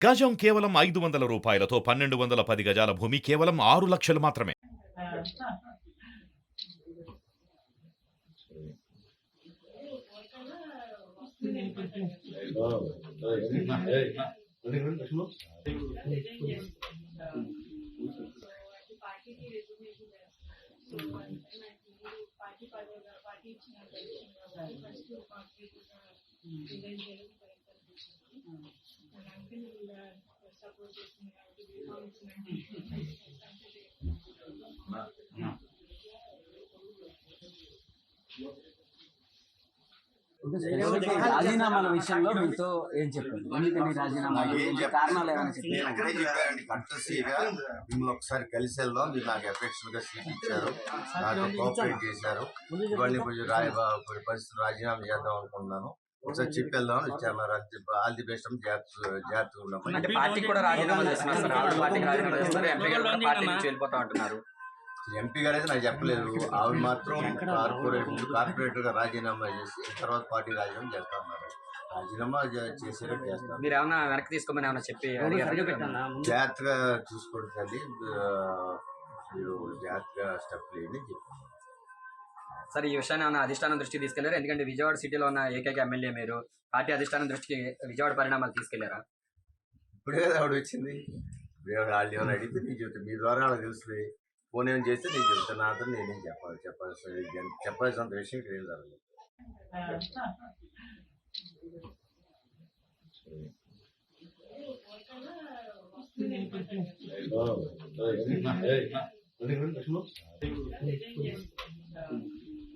గజం కేవలం ఐదు వందల రూపాయలతో పన్నెండు వందల పది గజాల భూమి కేవలం ఆరు లక్షలు మాత్రమే. రాజీనామాల విషయంలో మీతో ఏం చెప్పారు? ఎందుకని రాజీనామా? కారణాలు ఏమైనా నేను చెప్పారు అక్కడే చెప్పానండి కట్టసీగా మిమ్మల్ని ఒకసారి కలిసి వెళ్దాం మీరు నాకు ఎఫెక్షన్గా సీట్ ఇచ్చారు నాతో కోఆపరేట్ చేశారు. ఇవన్నీ కొంచెం రాయ కొన్ని పరిస్థితులు రాజీనామా చేద్దాం అనుకున్నాను ఒకసారి చెప్పి వెళ్దాం మరి ఆల్ ది బెస్ట్ జాగ్రత్త జాగ్రత్తగా అంటే కూడా రాజీనామా చేస్తున్నారు. ఆవిడ పార్టీకి రాజీనామా చేస్తున్నారు. ఎంపీ గారు కూడా పార్టీ నుంచి వెళ్ళిపోతా అంటున్నారు ఎంపీ గారు అయితే నాకు చెప్పలేదు. ఆవిడ మాత్రం కార్పొరేట్ కార్పొరేటర్గా రాజీనామా చేసి తర్వాత పార్టీ రాజీనామా చేస్తా ఉన్నారు రాజీనామా చేసేటట్టు చేస్తాను మీరు ఏమన్నా వెనక్కి తీసుకోమని ఏమన్నా చెప్పి? జాగ్రత్తగా చూసుకోండి మీరు జాగ్రత్తగా స్టెప్ లేని చెప్పాను సార్ ఈ విషయాన్ని ఏమన్నా అధిష్టానం దృష్టికి తీసుకెళ్ళారు ఎందుకంటే విజయవాడ సిటీలో ఉన్న ఏకైక ఎమ్మెల్యే మీరు పార్టీ అధిష్టానం దృష్టికి విజయవాడ పరిణామాలు తీసుకెళ్ళారా ఇప్పుడే ఆవిడ వచ్చింది వాళ్ళు ఏమైనా అడిగితే చెప్తాను మీ ద్వారా వాళ్ళకి తెలుస్తుంది ఫోన్ ఏమైనా చేస్తే నేను చెప్తాను నాతో నేనేం చెప్పాలి చెప్పాల్సిన చెప్పాల్సినంత విషయం ఇక్కడ ఏం పార్టీకి